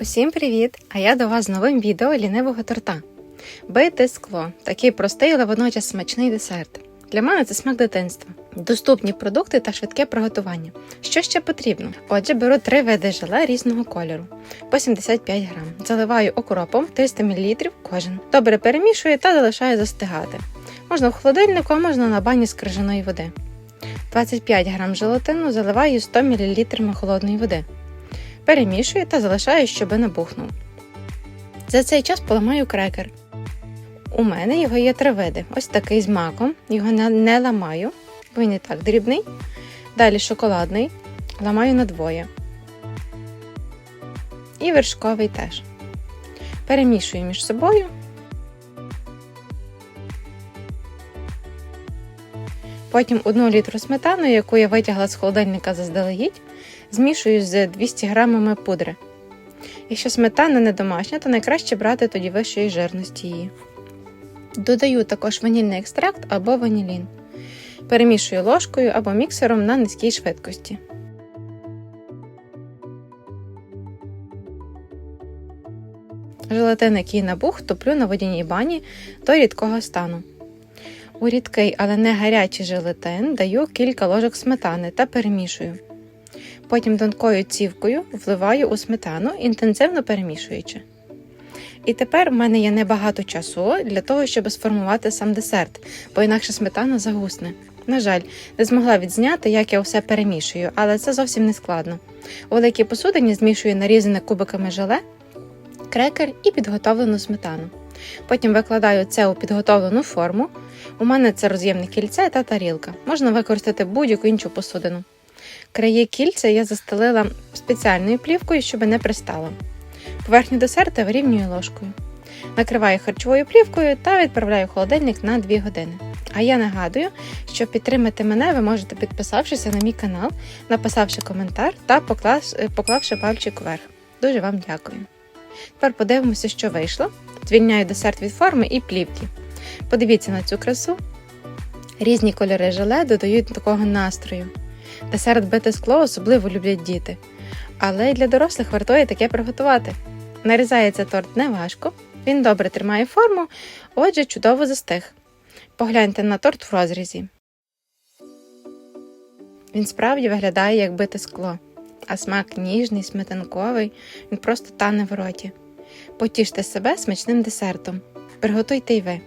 Усім привіт! А я до вас з новим відео лінивого торта. Бите скло такий простий, але водночас смачний десерт. Для мене це смак дитинства. Доступні продукти та швидке приготування. Що ще потрібно? Отже, беру три види желе різного кольору по 75 грам. Заливаю окропом 300 мл кожен. Добре перемішую та залишаю застигати. Можна в холодильнику, а можна на бані з крижаної води. 25 грам желатину заливаю 100 мл холодної води. Перемішую та залишаю, щоб набухнув. За цей час поламаю крекер. У мене його є три види. Ось такий з маком, його не, ламаю, він і так дрібний. Далі шоколадний, ламаю на двоє. І вершковий теж. Перемішую між собою. Потім 1 літру сметану, яку я витягла з холодильника заздалегідь, змішую з 200 грамами пудри. Якщо сметана не домашня, то найкраще брати тоді вищої жирності її. Додаю також ванільний екстракт або ванілін. Перемішую ложкою або міксером на низькій швидкості. Желатин, який набух, топлю на водяній бані до рідкого стану. У рідкий, але не гарячий желатин даю кілька ложок сметани та перемішую. Потім тонкою цівкою вливаю у сметану, інтенсивно перемішуючи. І тепер в мене є небагато часу для того, щоб сформувати сам десерт, бо інакше сметана загусне. На жаль, не змогла відзняти, як я все перемішую, але це зовсім не складно. У великій посудині змішую нарізане кубиками желе, крекер і підготовлену сметану. Потім викладаю це у підготовлену форму. У мене це роз'ємне кільце та тарілка. Можна використати будь-яку іншу посудину. Краї кільця я застелила спеціальною плівкою, щоб не пристало. Поверхню десерта вирівнюю ложкою. Накриваю харчовою плівкою та відправляю в холодильник на 2 години. А я нагадую, що підтримати мене ви можете підписавшися на мій канал, написавши коментар та поклавши, пальчик вверх. Дуже вам дякую. Тепер подивимося, що вийшло. Звільняю десерт від форми і плівки. Подивіться на цю красу. Різні кольори желе додають такого настрою. Десерт бите скло особливо люблять діти. Але й для дорослих вартує таке приготувати. Нарізається торт неважко, він добре тримає форму, отже, чудово застиг. Погляньте на торт в розрізі. Він справді виглядає як бите скло, а смак ніжний, сметанковий, він просто тане в роті. Потіште себе смачним десертом. Приготуйте й ви.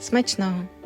Смачного!